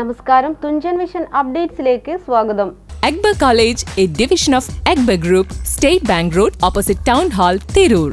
നമസ്കാരം. തുഞ്ചൻ വിഷൻ അപ്ഡേറ്റ്സിലേക്ക് സ്വാഗതം. Akbar college A division of Akbar group state bank road opposite town hall Tirur.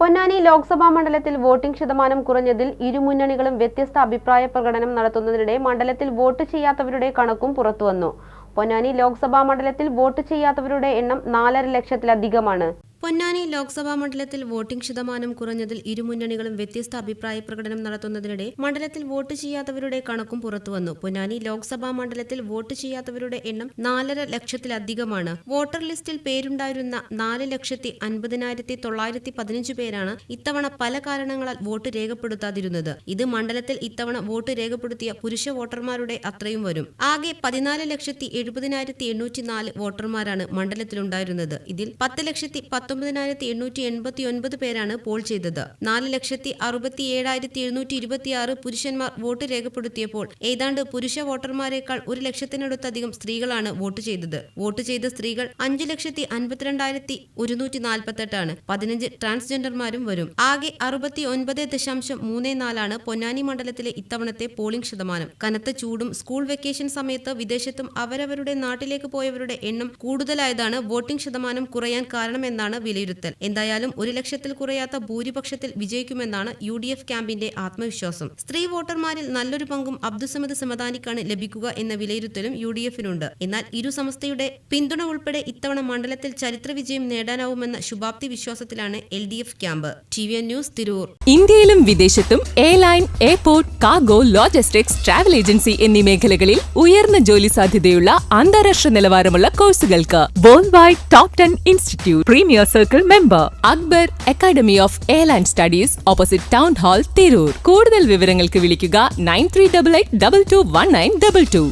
Ponnani Lok Sabha മണ്ഡലത്തിൽ voting ശതമാനം കുറഞ്ഞതിൽ ഇരുമുന്നണികളും വ്യത്യസ്ത അഭിപ്രായ പ്രകടനം നടത്തുന്നതിനിടെ മണ്ഡലത്തിൽ വോട്ട് ചെയ്യാത്തവരുടെ കണക്കും പുറത്തുവന്നു. പൊന്നാനി ലോക്സഭാ മണ്ഡലത്തിൽ വോട്ട് ചെയ്യാത്തവരുടെ എണ്ണം നാലര ലക്ഷത്തിലധികമാണ്. പൊന്നാനി ലോക്സഭാ മണ്ഡലത്തിൽ വോട്ടിംഗ് ശതമാനം കുറഞ്ഞതിൽ ഇരുമുന്നണികളും വ്യത്യസ്ത അഭിപ്രായ പ്രകടനം നടത്തുന്നതിനിടെ മണ്ഡലത്തിൽ വോട്ട് ചെയ്യാത്തവരുടെ കണക്കും പുറത്തുവന്നു. പൊന്നാനി ലോക്സഭാ മണ്ഡലത്തിൽ വോട്ട് ചെയ്യാത്തവരുടെ എണ്ണം നാലര ലക്ഷത്തിലധികമാണ്. വോട്ടർ ലിസ്റ്റിൽ പേരുണ്ടായിരുന്ന നാല് ലക്ഷത്തി അൻപതിനായിരത്തി തൊള്ളായിരത്തി പതിനഞ്ച് പേരാണ് ഇത്തവണ പല കാരണങ്ങളാൽ വോട്ട് രേഖപ്പെടുത്താതിരുന്നത്. ഇത് മണ്ഡലത്തിൽ ഇത്തവണ വോട്ട് രേഖപ്പെടുത്തിയ പുരുഷ വോട്ടർമാരുടെ അത്രയും വരും. ആകെ പതിനാല് ലക്ഷത്തി എഴുപതിനായിരത്തി എണ്ണൂറ്റി നാല് വോട്ടർമാരാണ് മണ്ഡലത്തിലുണ്ടായിരുന്നത്. ഇതിൽ പത്ത് ലക്ഷത്തി പത്തൊമ്പതിനായിരത്തി എണ്ണൂറ്റി എൺപത്തി ഒൻപത് പേരാണ് പോൾ ചെയ്തത്. നാല് ലക്ഷത്തി അറുപത്തി ഏഴായിരത്തി എഴുന്നൂറ്റി ഇരുപത്തിയാറ് പുരുഷന്മാർ വോട്ട് രേഖപ്പെടുത്തിയപ്പോൾ ഏതാണ്ട് പുരുഷ വോട്ടർമാരെക്കാൾ ഒരു ലക്ഷത്തിനടുത്തധികം സ്ത്രീകളാണ് വോട്ട് ചെയ്തത്. വോട്ട് ചെയ്ത സ്ത്രീകൾ അഞ്ച് ലക്ഷത്തി അൻപത്തിരണ്ടായിരത്തി ഒരുന്നൂറ്റി നാൽപ്പത്തെട്ടാണ് പതിനഞ്ച് ട്രാൻസ്ജെൻഡർമാരും വരും. ആകെ അറുപത്തി ഒൻപത് ദശാംശം മൂന്ന് നാലാണ് പൊന്നാനി മണ്ഡലത്തിലെ ഇത്തവണത്തെ പോളിംഗ് ശതമാനം. കനത്ത ചൂടും സ്കൂൾ വെക്കേഷൻ സമയത്ത് വിദേശത്തും അവരവരുടെ നാട്ടിലേക്ക് പോയവരുടെ എണ്ണം കൂടുതലായതാണ് വോട്ടിംഗ് ശതമാനം കുറയാൻ കാരണമെന്നാണ് വിലയിരുത്തൽ. എന്തായാലും ഒരു ലക്ഷത്തിൽ കുറയാത്ത ഭൂരിപക്ഷത്തിൽ വിജയിക്കുമെന്നാണ് യു ഡി എഫ് ക്യാമ്പിന്റെ ആത്മവിശ്വാസം. സ്ത്രീ വോട്ടർമാരിൽ നല്ലൊരു പങ്കും അബ്ദുസമദ് സമദാനിക്കാണ് ലഭിക്കുക എന്ന വിലയിരുത്തലും യു ഡി എഫിനുണ്ട് എന്നാൽ ഇരു സംസ്ഥയുടെ പിന്തുണ ഉൾപ്പെടെ ഇത്തവണ മണ്ഡലത്തിൽ ചരിത്ര വിജയം നേടാനാവുമെന്ന ശുഭാപ്തി വിശ്വാസത്തിലാണ് L D F camp. T V news Tirur. ഇന്ത്യയിലും വിദേശത്തും airline airport cargo logistics travel agency എന്നീ മേഖലകളിൽ ഉയർന്ന ജോലി സാധ്യതയുള്ള അന്താരാഷ്ട്ര നിലവാരമുള്ള കോഴ്സുകൾക്ക് world wide top ten institute premier circle member Akbar academy of airline studies opposite town hall Tirur കൂടുതൽ വിവരങ്ങൾക്ക് വിളിക്കുക nine three double eight double two one nine double two.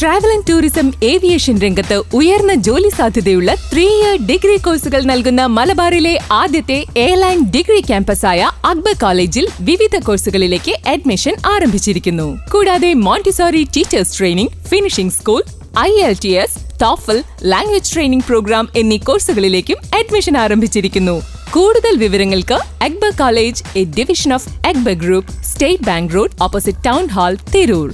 Travel and tourism aviation രംഗത്ത് ഉയർന്ന ജോലി സാധ്യതയുള്ള three year degree കോഴ്സുകൾ നൽകുന്ന മലബാറിലെ ആദ്യത്തെ എയർലൈൻ ഡിഗ്രി ക്യാമ്പസായ അക്ബർ കോളേജിൽ വിവിധ കോഴ്സുകളിലേക്ക് അഡ്മിഷൻ ആരംഭിച്ചിരിക്കുന്നു. കൂടാതെ Montessori teachers training finishing school I L T S TOEFL language training programme എന്നീ കോഴ്സുകളിലേക്കും അഡ്മിഷൻ ആരംഭിച്ചിരിക്കുന്നു. കൂടുതൽ വിവരങ്ങൾക്ക് Akbar college A division of Akbar group state bank road opposite town hall Tirur.